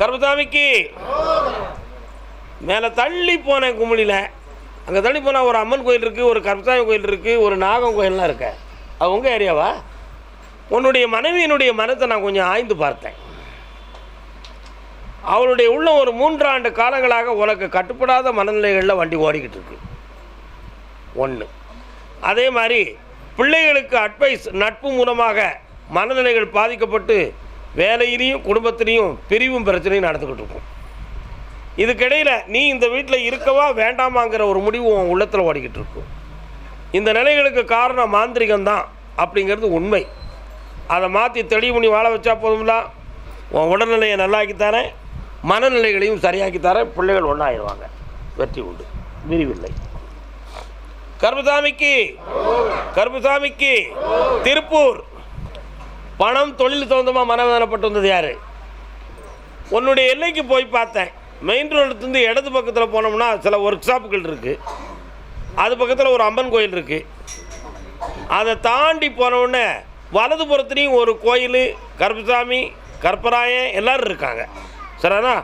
கருப்பசாமிக்கு. மேலே தள்ளி போனேன் கும்பலியில் அங்கே தள்ளி போனால் ஒரு அம்மன் கோயில் இருக்குது ஒரு கருப்பசாமி கோயில் இருக்குது ஒரு நாகம் கோயிலெலாம் இருக்க. அது உங்கள் ஏரியாவா? உன்னுடைய மனைவியினுடைய மனத்தை நான் கொஞ்சம் ஆய்ந்து பார்த்தேன். அவளுடைய உள்ள ஒரு மூன்றாண்டு காலங்களாக உனக்கு கட்டுப்படாத மனநிலைகளில் வண்டி ஓடிக்கிட்டு இருக்கு. ஒன்று அதே மாதிரி பிள்ளைகளுக்கு அட்வைஸ் நட்பு மூலமாக மனநிலைகள் பாதிக்கப்பட்டு வேலையிலையும் குடும்பத்திலையும் பிரிவும் பிரச்சனையும் நடந்துக்கிட்டு இருக்கும் இதுக்கிடையில் நீ இந்த வீட்டில் இருக்கவா வேண்டாமாங்கிற ஒரு முடிவு உன் உள்ளத்தில் ஓடிக்கிட்டு இருக்கும் இந்த நிலைகளுக்கு காரணம் மாந்திரிகம்தான் அப்படிங்கிறது உண்மை. அதை மாற்றி தெளிவு பண்ணி வாழ வச்சா போதும்ல. உன் உடல்நிலையை நல்லாக்கித்தாரேன் மனநிலைகளையும் சரியாக்கித்தாரேன் பிள்ளைகள் ஒன்றாயிடுவாங்க வெற்றி உண்டு. விரிவில்லை. கருப்பசாமிக்கு கருப்பசாமிக்கு திருப்பூர். பணம் தொழில் சம்பந்தமாக மனவேதனைப்பட்டு வந்தது யார்? உன்னுடைய எல்லைக்கு போய் பார்த்தேன். மெயின் ரோடுலேருந்து இடது பக்கத்தில் போனோம்னா சில ஒர்க் ஷாப்புகள் இருக்குது அது பக்கத்தில் ஒரு அம்மன் கோயில் இருக்குது அதை தாண்டி போனவுடனே வலதுபுறத்துலேயும் ஒரு கோயில் கருப்பசாமி கற்பராயன் எல்லோரும் இருக்காங்க. சரிண்ணா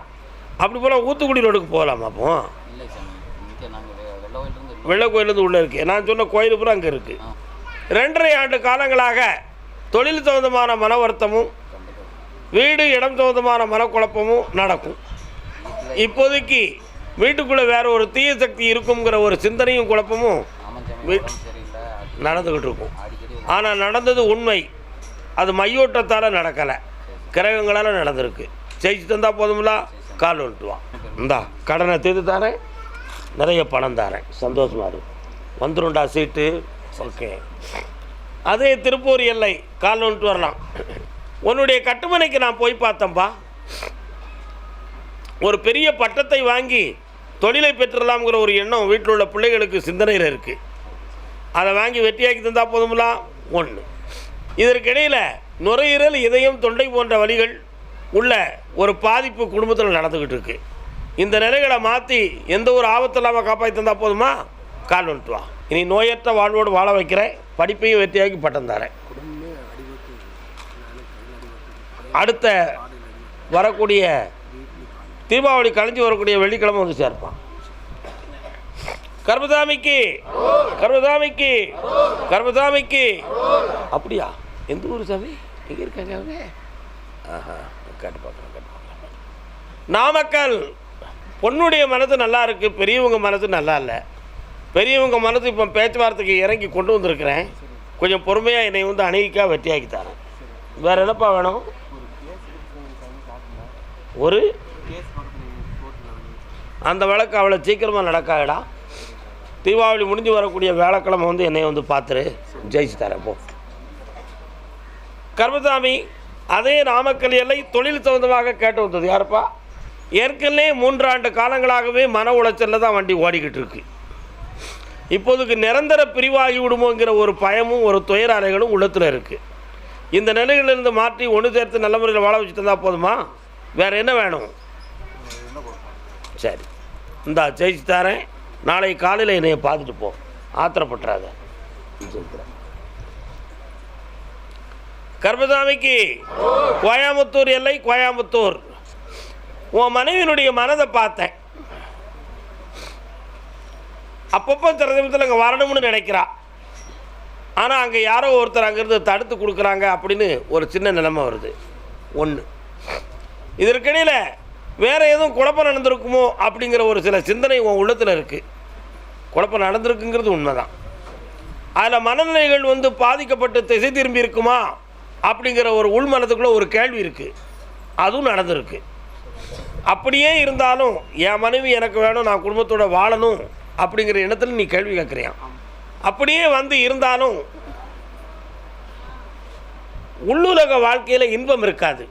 அப்படி போனால் ஊத்துக்குடி ரோடுக்கு போகலாமா அப்போ? வெள்ள கோயிலிருந்து உள்ளே இருக்குது நான் சொன்ன கோயில் பூரா அங்கே இருக்குது ரெண்டரை ஆண்டு காலங்களாக தொழில் தகுந்தமான மன வருத்தமும் வீடு இடம் சம்பந்தமான மனக்குழப்பமும் நடக்கும். இப்போதைக்கு வீட்டுக்குள்ளே வேற ஒரு தீய சக்தி இருக்குங்கிற ஒரு சிந்தனையும் குழப்பமும் நடந்துக்கிட்டு இருக்கும். ஆனால் நடந்தது உண்மை. அது மையோட்டத்தால் நடக்கலை. கிரகங்களால் நடந்திருக்கு. ஜெயிச்சு தந்தால் போதுமில்ல கால் விட்டுவான் இந்தா கடனை தீர்த்து தாரேன். நிறைய பணம் தாரேன். சந்தோஷமா இருக்கும் வந்துரும்டா சீட்டு. ஓகே. அதே திருப்பூர் எல்லை கால் வந்துட்டு வரலாம். உன்னுடைய கட்டுமனைக்கு நான் போய் பார்த்தேன்ப்பா ஒரு பெரிய பட்டத்தை வாங்கி தொழிலை பெற்றுடலாம்ங்கிற ஒரு எண்ணம் வீட்டில் உள்ள பிள்ளைகளுக்கு சிந்தனையில் இருக்குது அதை வாங்கி வெட்டியாக்கி தந்தால் போதுங்களா ஒன்று இதற்கிடையில் நுரையீரல் இதயம் தொண்டை போன்ற வழிகள் உள்ள ஒரு பாதிப்பு குடும்பத்தில் நடந்துக்கிட்டு இருக்குது இந்த நிலைகளை மாற்றி எந்த ஒரு ஆபத்து இல்லாமல் காப்பாற்றி தந்தால் போதுமா? கால் வந்துட்டு வா. இனி நோயற்ற வாழ்வோடு வாழ வைக்கிறேன். படிப்பையும் வெற்றியாக்கி பட்டம் தரேன். அடுத்த வரக்கூடிய தீபாவளி கழிஞ்சு வரக்கூடிய வெள்ளிக்கிழமை வந்து சேர்ப்பான். கர்மதாமிக்கு கர்மதாமிக்கு கர்மதாமிக்கு. அப்படியா? எந்த ஊர் சாமி? எங்கே இருக்காங்க அவங்க? ஆஹா கேட்டு பார்க்கலாம் கேட்டு பார்க்கலாம் நாமக்கல். பொண்ணுடைய மனது நல்லா இருக்கு பெரியவங்க மனது நல்லா இல்லை. பெரியவங்க மனது இப்போ பேச்சுவார்த்தைக்கு இறங்கி கொண்டு வந்திருக்கிறேன். கொஞ்சம் பொறுமையாக என்னை வந்து அணுகிக்கா வெற்றியாக்கி தரேன். வேறு என்னப்பா வேணும்? ஒரு அந்த வழக்கு அவ்வளோ சீக்கிரமாக நடக்காதடா. தீபாவளி முடிஞ்சு வரக்கூடிய வேலைக்கிழமை வந்து என்னை வந்து பார்த்துரு. ஜெயிச்சு தரேன் போ. கர்மசாமி அதே நாமக்கல் எல்லை தொழில் சம்பந்தமாக கேட்டு வந்தது யாருப்பா? ஏற்கனவே மூன்றாண்டு காலங்களாகவே மன உளைச்சலில் தான் வண்டி ஓடிக்கிட்டு இருக்குது இப்போதுக்கு நிரந்தர பிரிவாகி விடுமோங்கிற ஒரு பயமும் ஒரு துயர அலைகளும் உள்ளத்தில் இருக்குது இந்த நிலையிலிருந்து மாற்றி ஒன்று சேர்த்து நல்ல முறையில் வாழ வச்சு தந்தால் போதுமா? வேறு என்ன வேணும்? சரி. இந்தா ஜெயிச்சு தரேன். நாளை காலையில் என்னையை பார்த்துட்டு போ. ஆத்திரப்பட்டுறாத. கர்மசாமிக்கு கோயம்புத்தூர் எல்லை கோயம்புத்தூர். உன் மனைவியினுடைய மனதை பார்த்தேன். அப்பப்போ சில நிமிஷத்தில் அங்கே வரணும்னு நினைக்கிறா. ஆனால் அங்கே யாரோ ஒருத்தர் அங்கேருந்து தடுத்து கொடுக்குறாங்க அப்படின்னு ஒரு சின்ன நிலைமை வருது. ஒன்று இதற்கிடையில் வேறு எதுவும் குழப்பம் நடந்திருக்குமோ அப்படிங்கிற ஒரு சில சிந்தனை உன் உள்ளத்தில் இருக்குது குழப்பம் நடந்திருக்குங்கிறது உண்மைதான். அதில் மனநிலைகள் வந்து பாதிக்கப்பட்டு திசை திரும்பி இருக்குமா அப்படிங்கிற ஒரு உள்மனத்துக்குள்ளே ஒரு கேள்வி இருக்குது அதுவும் நடந்திருக்கு. அப்படியே இருந்தாலும் என் மனைவி எனக்கு வேணும் நான் குடும்பத்தோட வாழணும். அப்படிங்கிற எண்ணத்தில் நீ கேள்வி கேட்குறியான் அப்படியே வந்து இருந்தாலும் உள்ளுலக வாழ்க்கையில் இன்பம் இருக்காது.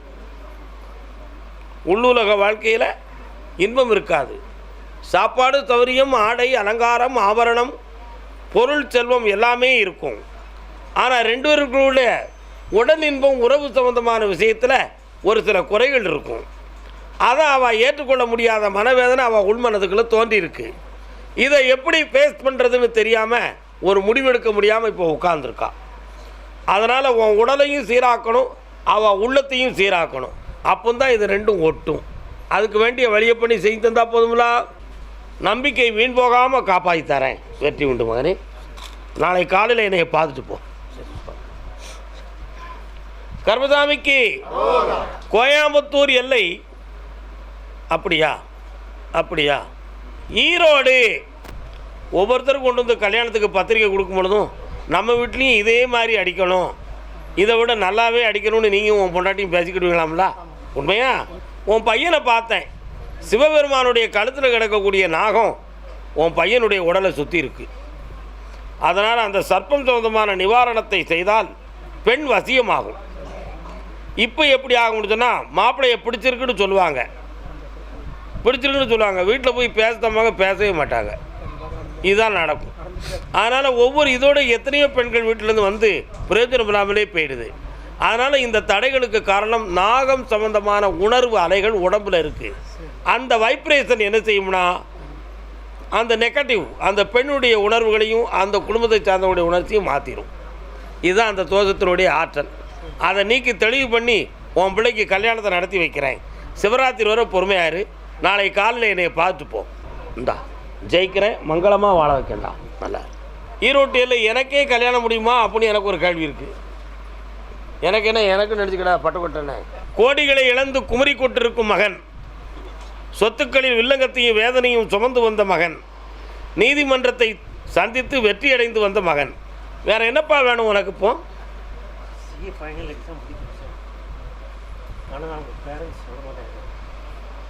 உள்ளுலக வாழ்க்கையில் இன்பம் இருக்காது. சாப்பாடு தவறியும் ஆடை அலங்காரம் ஆபரணம் பொருள் செல்வம் எல்லாமே இருக்கும். ஆனால் ரெண்டு பேருக்குள்ள உடல் இன்பம் உறவு சம்பந்தமான விஷயத்தில் ஒரு சில குறைகள் இருக்கும். அதை அவள் ஏற்றுக்கொள்ள முடியாத மனவேதனை அவள் உள்மனதுக்குள்ளே தோன்றியிருக்கு. இதை எப்படி ஃபேஸ் பண்ணுறதுன்னு தெரியாமல் ஒரு முடிவெடுக்க முடியாமல் இப்போ உட்காந்துருக்கா அதனால் உன் உடலையும் சீராக்கணும் அவள் உள்ளத்தையும் சீராக்கணும். அப்போ தான் இது ரெண்டும் ஒட்டும். அதுக்கு வேண்டிய வழியை பண்ணி செய்து தந்தால் போதுங்களா நம்பிக்கை வீண் போகாமல் காப்பாற்றி தரேன். வெற்றி உண்டு மகனே. நாளை காலையில் என்னை பார்த்துட்டு போ. கர்மசாமிக்கு கோயம்புத்தூர் எல்லை அப்படியா? அப்படியா? ஈரோடு. ஒவ்வொருத்தரும் கொண்டு வந்து கல்யாணத்துக்கு பத்திரிக்கை கொடுக்கும் பொழுதும் நம்ம வீட்லேயும் இதே மாதிரி அடிக்கணும். இதை விட நல்லாவே அடிக்கணும்னு நீங்கள் உன் பொண்டாட்டியும் பேசிக்கிடுவீங்களாம்ல? உண்மையா? உன் பையனை பார்த்தேன். சிவபெருமானுடைய கழுத்தில் கிடக்கக்கூடிய நாகம் உன் பையனுடைய உடலை சுற்றி இருக்கு. அதனால் அந்த சர்ப்பம் சம்பந்தமான நிவாரணத்தை செய்தால் பெண் வசியமாகும். இப்போ எப்படி ஆகும்னு சொன்னால் மாப்பிள்ளையை பிடிச்சிருக்குன்னு சொல்லுவாங்க. பிடிச்சிருக்குன்னு சொல்லுவாங்க. வீட்டில் போய் பேசுறவங்க பேசவே மாட்டாங்க. இதுதான் நடக்கும். அதனால் ஒவ்வொரு இதோட எத்தனையோ பெண்கள் வீட்டிலேருந்து வந்து பிரயோஜனம் இல்லாமலே போயிடுது. அதனால் இந்த தடைகளுக்கு காரணம் நாகம் சம்பந்தமான உணர்வு அலைகள் உடம்பில் இருக்குது அந்த வைப்ரேஷன் என்ன செய்யும்னா அந்த நெகட்டிவ் அந்த பெண்ணுடைய உணர்வுகளையும் அந்த குடும்பத்தை சார்ந்தவங்களுடைய உணர்ச்சியும் மாற்றிடும் இதுதான் அந்த தோஷத்தினுடைய ஆற்றல். அதை நீக்கி தெளிவு பண்ணி உன் பிள்ளைக்கு கல்யாணத்தை நடத்தி வைக்கிறேன். சிவராத்திரி வரை பொறுமையாரு நாளை காலையில் என்னை பார்த்துப்போம் இந்தா ஜெயிக்கிறேன் மங்களமாக வாழ வைக்கண்டா நல்லா ஈரோட்டியில் எனக்கே கல்யாணம் முடியுமா? அப்படின்னு எனக்கு ஒரு கேள்வி இருக்குது எனக்கு என்ன எனக்கு நினச்சிக்கடா பட்டுக்கொட்டனே கோடிகளை இழந்து குமரி கொண்டிருக்கும் மகன். சொத்துக்களில் வில்லங்கத்தையும் வேதனையும் சுமந்து வந்த மகன். நீதிமன்றத்தை சந்தித்து வெற்றி அடைந்து வந்த மகன். வேற என்னப்பா வேணும் உனக்கு இப்போ சிஏ ஃபைனல் எக்ஸாம் முடிக்கும் சார் ஆனால் அவங்க பேரண்ட்ஸ் சொல்ல மாட்டாங்க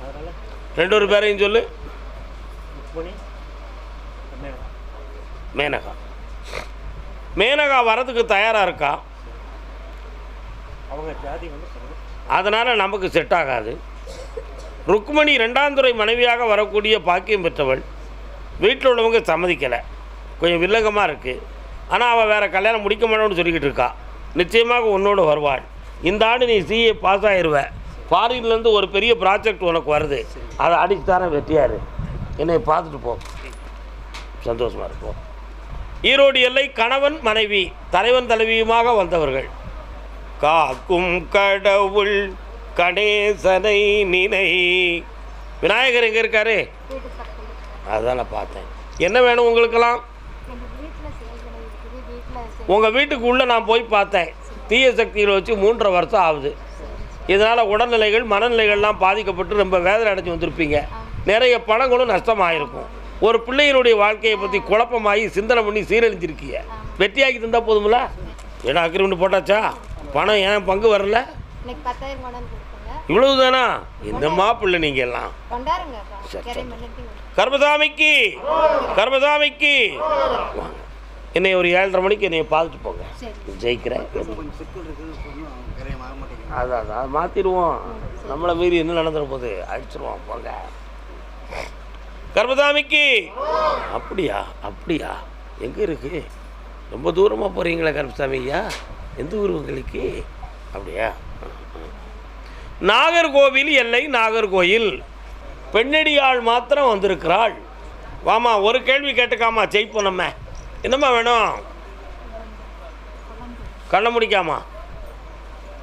அதனால் ரெண்டு ஒரு பேரையும் சொல்லு. மேனகா. மேனகா. வரதுக்கு தயாராக இருக்கா? அவங்க ஜாதி அதனால் நமக்கு செட் ஆகாது. ருக்மணி ரெண்டாம் துறை மனைவியாக வரக்கூடிய பாக்கியம் பெற்றவள். வீட்டில் உள்ளவங்க சம்மதிக்கலை. கொஞ்சம் வில்லங்கமாக இருக்குது ஆனால் அவள் வேறு கல்யாணம் முடிக்க மாட்டோம்னு சொல்லிக்கிட்டு இருக்கா. நிச்சயமாக உன்னோடு வருவாள். இந்த ஆண்டு நீ சிஏ பாஸ் ஆயிடுவ ஃபாரின்லேருந்து ஒரு பெரிய ப்ராஜெக்ட் உனக்கு வருது. அதை அடிச்சு தரேன் என்னை பார்த்துட்டு போ. சந்தோஷமாக இருப்போம் ஈரோடு எல்லை கணவன் மனைவி தலைவன் தலைவியுமாக வந்தவர்கள். காக்கும் கடவுள் கணேசனை நினை. விநாயகர் எங்கே இருக்காரு? அதுதான் நான் பார்த்தேன். என்ன வேணும் உங்களுக்கெல்லாம்? உங்கள் வீட்டுக்கு உள்ளே நான் போய் பார்த்தேன். தீய சக்தியில் வச்சு மூன்றரை வருஷம் ஆகுது. இதனால் உடல்நிலைகள் மனநிலைகள்லாம் பாதிக்கப்பட்டு ரொம்ப வேதனை அடைஞ்சு வந்திருப்பீங்க. நிறைய பணங்களும் நஷ்டமாயிருக்கும். ஒரு பிள்ளையினுடைய வாழ்க்கையை பற்றி குழப்பமாகி சிந்தனை பண்ணி சீரழிஞ்சிருக்கீங்க. வெற்றியாக்கி தந்தால் போதுமில்ல ஏன்னா அக்ரிமெண்ட் போட்டாச்சா? பணம் ஏன் பங்கு வரல? இவ்வளவு தானா இந்த மாப்பிள்ளை நீங்கள் எல்லாம் கர்மசாமிக்கு கர்மசாமிக்கு. என்னை ஒரு ஏழரை மணிக்கு என்னை பார்த்துட்டு போங்க. ஜெயிக்கிறேன். அதான் அதான். மாற்றிடுவோம் நம்மளை மீறி என்ன நடந்துட போகுது அடிச்சிருவோம் போங்க. கர்மதாமிக்கு அப்படியா அப்படியா? எங்கே இருக்கு? ரொம்ப தூரமாக போகிறீங்களா கர்மசாமி ஐயா? எந்த ஊர் உங்களுக்கு? அப்படியா? நாகர்கோவில் எல்லை நாகர்கோயில். பெண்ணடியாள் மாத்திரம் வந்திருக்கிறாள். வாமா ஒரு கேள்வி கேட்டுக்காமா ஜெயிப்போம் நம்ம. என்னம்மா வேணும்? கண்ண முடிக்காமா?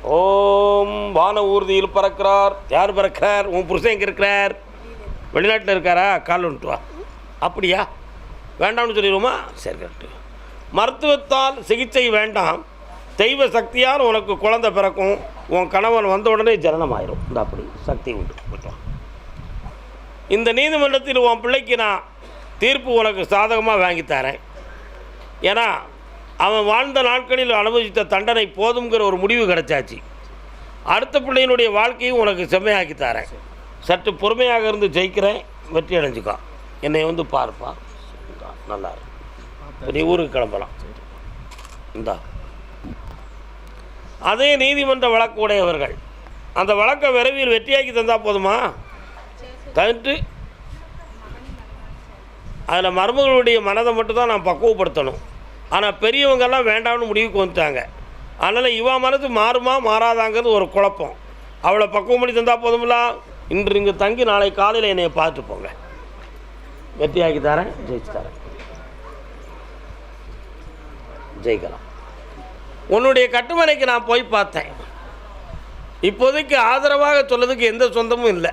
ஓம் வான ஊர்தியில் பறக்கிறார். யார் பறக்கிறார்? உன் புருஷன் எங்கே இருக்கிறார்? வெளிநாட்டில் இருக்காரா? கால் வந்துட்டு வா. அப்படியா? வேண்டாம்னு சொல்லிடுவோமா? சரி கரெக்டு. மருத்துவத்தால் சிகிச்சை வேண்டாம். தெய்வ சக்தியால் உனக்கு குழந்தை பிறக்கும். உன் கணவன் வந்த உடனே ஜனனம் ஆயிரும் இந்த அப்படி சக்தி உண்டு. இந்த நீதிமன்றத்தில் உன் பிள்ளைக்கு நான் தீர்ப்பு உனக்கு சாதகமாக வாங்கி தரேன். ஏன்னா அவன் வாழ்ந்த நாட்களில் அனுபவித்த தண்டனை போதுங்கிற ஒரு முடிவு கிடைச்சாச்சு. அடுத்த பிள்ளையினுடைய வாழ்க்கையும் உனக்கு செம்மையாக்கி தரேன். சற்று பொறுமையாக இருந்து ஜெயிக்கிறேன் வெற்றி அடைஞ்சுக்கோ. என்னை வந்து பார்ப்பா. நல்லா இருக்கு நீ ஊருக்கு கிளம்பலாம். இந்தா. அதே நீதிமன்ற வழக்கு உடையவர்கள். அந்த வழக்கை விரைவில் வெற்றியாக்கி தந்தால் போதுமா? தவிர்த்து அதில் மருமகளுடைய மனதை மட்டும்தான் நான் பக்குவப்படுத்தணும். ஆனால் பெரியவங்கெல்லாம் வேண்டாம்னு முடிவுக்கு வந்துட்டாங்க. அதனால் இவா மனது மாறுமா மாறாதாங்கிறது ஒரு குழப்பம். அவளை பக்குவம் பண்ணி தந்தால் போதுமில்லா இன்று இங்கே தங்கி நாளை காலையில் என்னை பார்த்து போங்க. வெற்றியாக்கி தரேன் ஜெயிச்சு தரேன். ஜெயிக்கலாம். உன்னுடைய கட்டுமனைக்கு நான் போய் பார்த்தேன். இப்போதைக்கு ஆதரவாக சொல்லதுக்கு எந்த சொந்தமும் இல்லை.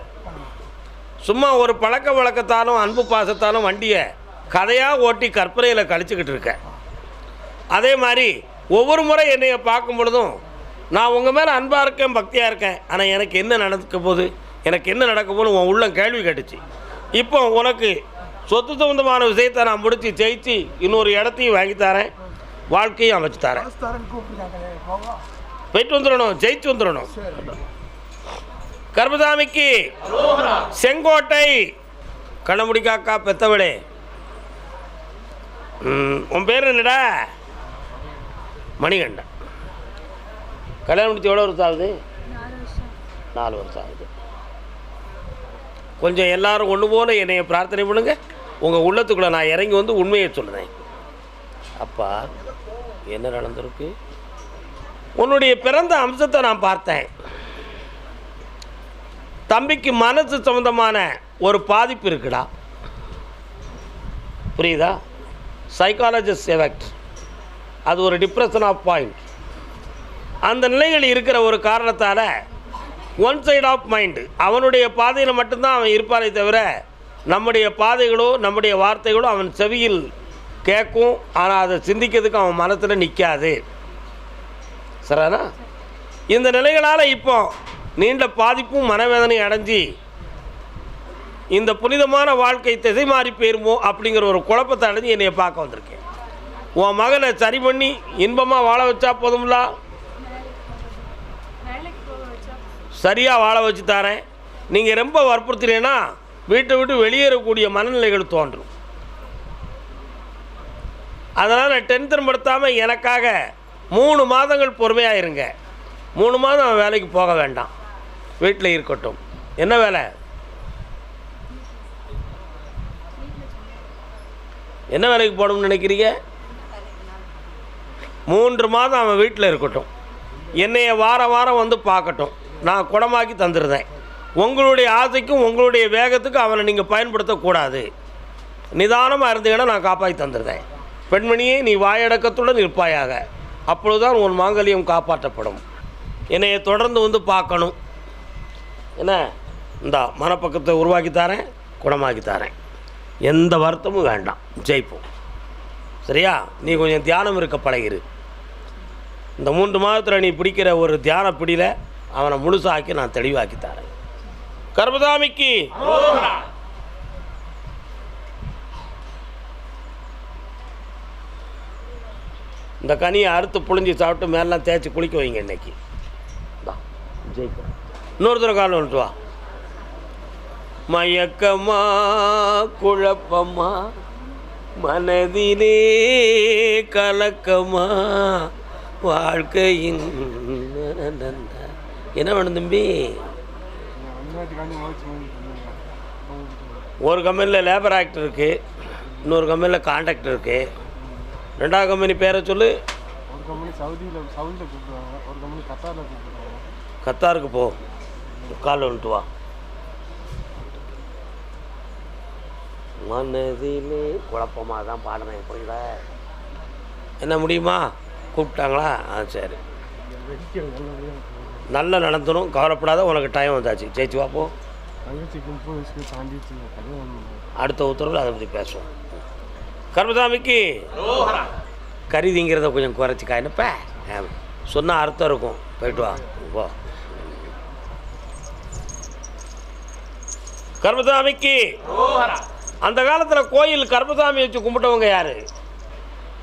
சும்மா ஒரு பழக்க வழக்கத்தாலும் அன்பு பாசத்தாலும் வண்டியை கதையாக ஓட்டி கற்பனையில் கழிச்சுக்கிட்டு இருக்கேன். அதே மாதிரி ஒவ்வொரு முறை என்னைய பார்க்கும் பொழுதும் நான் உங்கள் மேலே அன்பாக இருக்கேன் பக்தியாக இருக்கேன் ஆனால் எனக்கு என்ன நடக்க போகுது எனக்கு என்ன நடக்க போகுது உன் உள்ளம் கேள்வி கேட்டுச்சு. இப்போ உனக்கு சொத்து சம்பந்தமான விஷயத்தை நான் முடித்து ஜெயிச்சு இன்னொரு இடத்தையும் வாங்கி தரேன் வாழ்க்கையும் அமைச்சு தரேன். போயிட்டு வந்துடணும் ஜெயிச்சு வந்துடணும். கர்மசாமிக்கு செங்கோட்டை கண்ணமுடி காக்கா பெத்தவளே. உன் பேர் என்னடா? மணிகண்டன். கல்யாணம் முடிச்சு எவ்வளோ வருஷம் ஆகுது? நாலு வருஷம் ஆகுது. கொஞ்சம் எல்லாரும் ஒன்று போல என்னைய பிரார்த்தனை பண்ணுங்க. உங்கள் உள்ளத்துக்குள்ளே நான் இறங்கி வந்து உண்மையை சொல்லுறேன். அப்பா என்ன நடந்திருக்கு? உன்னுடைய பிறந்த அம்சத்தை நான் பார்த்தேன். தம்பிக்கு மனசு சம்மந்தமான ஒரு பாதிப்பு இருக்குடா. புரியுதா? சைக்காலஜிஸ்ட் எஃபெக்ட் அது ஒரு டிப்ரெஷன் ஆஃப் பாயிண்ட் அந்த நிலைகள் இருக்கிற ஒரு காரணத்தால் ஒன் சைடு ஆஃப் மைண்டு அவனுடைய பாதையில் மட்டும்தான் அவன் இருப்பானே தவிர நம்முடைய பாதைகளோ நம்முடைய வார்த்தைகளோ அவன் செவியில் கேட்கும். ஆனால் அதை சிந்திக்கிறதுக்கு அவன் மனத்தில் நிற்காது சரிண்ணா இந்த நிலைகளால் இப்போ நீண்ட பாதிப்பும் மனவேதனையும் அடைஞ்சி இந்த புனிதமான வாழ்க்கை திசை மாறி போயிருமோ அப்படிங்கிற ஒரு குழப்பத்தை அடைஞ்சு என்னையை பார்க்க வந்திருக்கேன். உன் மகனை சரி பண்ணி இன்பமாக வாழ வச்சா போதும்ல? சரியாக வாழ வச்சு தரேன். நீங்கள் ரொம்ப வற்புறுத்தினீங்கன்னா வீட்டை விட்டு வெளியேறக்கூடிய மனநிலைகள் தோன்றும். அதனால் டென்த்து படுத்தாமல் எனக்காக மூணு மாதங்கள் பொறுமையாக இருங்க. மூணு மாதம் அவன் வேலைக்கு போக வேண்டாம். வீட்டில் இருக்கட்டும். என்ன வேலை? என்ன வேலைக்கு போகணும்னு நினைக்கிறீங்க? மூன்று மாதம் அவன் வீட்டில் இருக்கட்டும். என்னைய வாரம் வாரம் வந்து பார்க்கட்டும். நான் குணமாக்கி தந்துடுறேன் உங்களுடைய ஆசைக்கும் உங்களுடைய வேகத்துக்கும் அவனை நீங்கள் பயன்படுத்தக்கூடாது. நிதானமாக இருந்தீங்கன்னா நான் காப்பாற்றி தந்துடுறேன் பெண்மணியே நீ வாயடக்கத்துடன் இருப்பாயாக அப்பொழுதுதான் உன் மாங்கல்யம் காப்பாற்றப்படும். என்னைய தொடர்ந்து வந்து பார்க்கணும். என்ன? இந்த மனப்பக்கத்தை உருவாக்கி தரேன் குணமாக்கி தரேன். எந்த வருத்தமும் வேண்டாம். ஜெயிப்போம். சரியா? நீ கொஞ்சம் தியானம் இருக்க பழகிரு. இந்த மூன்று மாதத்தில் நீ பிடிக்கிற ஒரு தியான பிடியில் அவனை முழுசாக்கி நான் தெளிவாக்கி தரேன். கர்மதாமிக்கு இந்த கனியை அறுத்து புழிஞ்சு சாப்பிட்டு மேலாம் தேய்ச்சி குளிக்க வைங்க இன்னைக்கு. இந்தா, இன்னொரு தடவை காலம் வந்துட்டு வா. மயக்கமா குழப்பமா மனதிலே கலக்கமா வாழ்க்கையின் என்ன வேணும் தம்பி? ஒரு கம்பெனியில் லேபர் ஆக்டர் இருக்குது இன்னொரு கம்பெனியில் கான்ட்ராக்டர் இருக்குது ரெண்டாவது கம்பெனி பேரை சொல்லு. ஒரு கம்பெனி சவுதியில் சவுதியில் கூப்பிடுவாங்க ஒரு கம்பெனி கத்தாரில் கூப்பிடுவாங்க கத்தாருக்கு போ. கால் வந்துட்டு வா. மனதிலே குழப்பமாக தான் பாடுறேன் புரியல என்ன முடியுமா? கூப்பிட்டாங்களா? ஆ சரி. நல்லா நடந்தணும் கவலைப்படாத உனக்கு டைம் வந்தாச்சு. ஜெயிச்சு கல்யாணம் அடுத்த உத்தரவில் அதை பற்றி பேசுவோம். கர்மசாமிக்கு கறி திங்கிறத கொஞ்சம் குறைச்சிக்கா என்னப்ப? சொன்னால் அர்த்தம் இருக்கும். போயிட்டு வா போ. கர்மசாமிக்கு அந்த காலத்தில் கோயில் கர்மசாமி வச்சு கும்பிட்டவங்க யார்?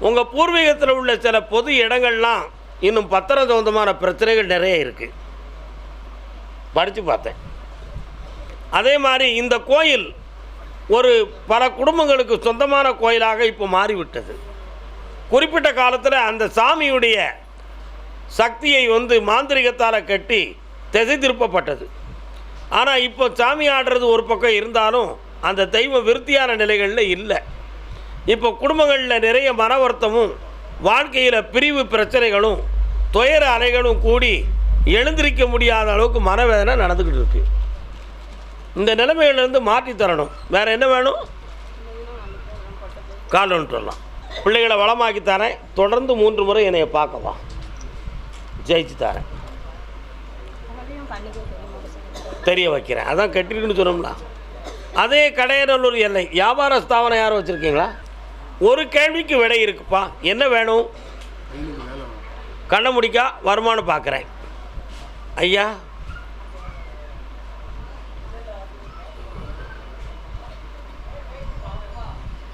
உங்கள் பூர்வீகத்தில் உள்ள சில பொது இடங்கள்லாம் இன்னும் பத்திரம் சம்பந்தமான பிரச்சனைகள் நிறைய இருக்குது படித்து பார்த்தேன். அதே மாதிரி இந்த கோயில் ஒரு பல குடும்பங்களுக்கு சொந்தமான கோயிலாக இப்போ மாறிவிட்டது. குறிப்பிட்ட காலத்தில் அந்த சாமியுடைய சக்தியை வந்து மாந்திரிகத்தால் கட்டி திசை திருப்பப்பட்டது. ஆனால் இப்போ சாமி ஆடுறது ஒரு பக்கம் இருந்தாலும் அந்த தெய்வம் விருத்தியான நிலைகளில் இல்லை. இப்போ குடும்பங்களில் நிறைய மன வருத்தமும் வாழ்க்கையில் பிரிவு பிரச்சனைகளும் துயர அலைகளும் கூடி எழுந்திருக்க முடியாத அளவுக்கு மனவேதனை நடந்துக்கிட்டு இருக்கு. இந்த நிலைமையிலேருந்து மாற்றி தரணும். வேறு என்ன வேணும்? கால் ஒன்று வரலாம். பிள்ளைகளை வளமாக்கி தரேன். தொடர்ந்து மூன்று முறை என்னை பார்க்கலாம். ஜெயிச்சு தரேன். தெரிய வைக்கிறேன். அதான் கட்டிருக்குன்னு சொன்னோம்னா அதே கடையநல்லூர் எல்லை. வியாபார ஸ்தாபனம் யாரும் வச்சுருக்கீங்களா? ஒரு கேள்விக்கு விடை இருக்குப்பா. என்ன வேணும்? கண்ணை முடிக்கா வருமானம் பார்க்குறேன். ஐயா?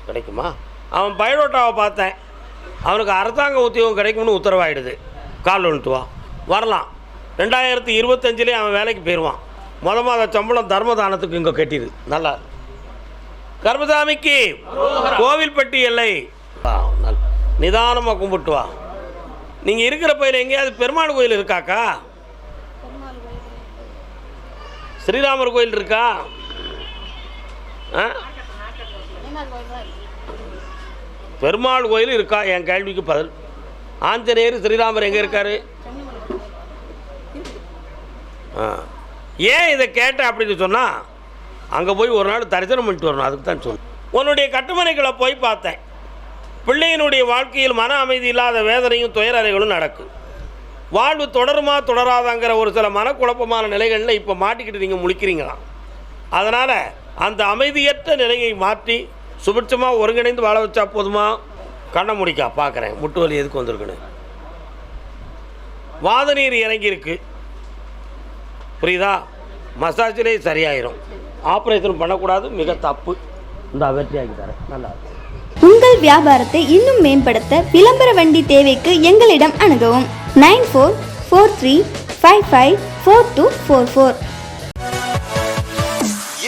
கிடைக்குமா? அவன் பயோடோட்டாவை பார்த்தேன். அவனுக்கு அரசாங்க உத்தியோகம் கிடைக்கும்னு உத்தரவாயிடுது. கால் வந்துட்டு வா. வரலாம். ரெண்டாயிரத்தி இருபத்தஞ்சிலே அவன் வேலைக்கு போயிடுவான். மொத மாத சம்பளம் தர்மதானத்துக்கு இங்கே கட்டிடுது நல்லா கர்மசாமிக்கு கோவில்பட்டி எல்லை. நிதானமாக கும்பிட்டு வா. நீங்கள் இருக்கிற பயிர் எங்கேயாவது பெருமாள் கோயில் இருக்காக்கா? ஸ்ரீராமர் கோயில் இருக்கா? ஆ? பெருமாள் கோயில் இருக்கா? என் கேள்விக்கு பதில். ஆஞ்சநேயர் ஸ்ரீராமர் எங்கே இருக்காரு? ஏன் இதை கேட்டேன் அப்படின்னு சொன்னால் அங்கே போய் ஒரு நாள் தரிசனம் பண்ணிட்டு வரணும் அதுக்கு தான் சொன்னேன். உன்னுடைய கட்டுமனைகளை போய் பார்த்தேன். பிள்ளையினுடைய வாழ்க்கையில் மன அமைதி இல்லாத வேதனையும் துயரறைகளும் நடக்கும். வாழ்வு தொடருமா தொடராதாங்கிற ஒரு சில மனக்குழப்பமான நிலைகளில் இப்போ மாட்டிக்கிட்டு நீங்கள் முழிக்கிறீங்களாம் அதனால் அந்த அமைதியற்ற நிலையை மாற்றி சுபிட்சமாக ஒருங்கிணைந்து வாழ வச்சா போதுமா? கண்ணை முடிக்கா பார்க்குறேன் முட்டு வலி எதுக்கு வந்திருக்குன்னு. வாத நீர் இறங்கியிருக்கு. புரியுதா? மசாஜிலே சரியாயிரும். ஆப்ரேஷன் பண்ணக்கூடாது மிக தப்பு. இந்த வெற்றியாக்கி தரேன். நல்லா உங்கள் வியாபாரத்தை இன்னும் மேம்படுத்த விளம்பர வண்டி தேவைக்கு எங்களிடம் அணுகவும். Nine four four three five five four two four four.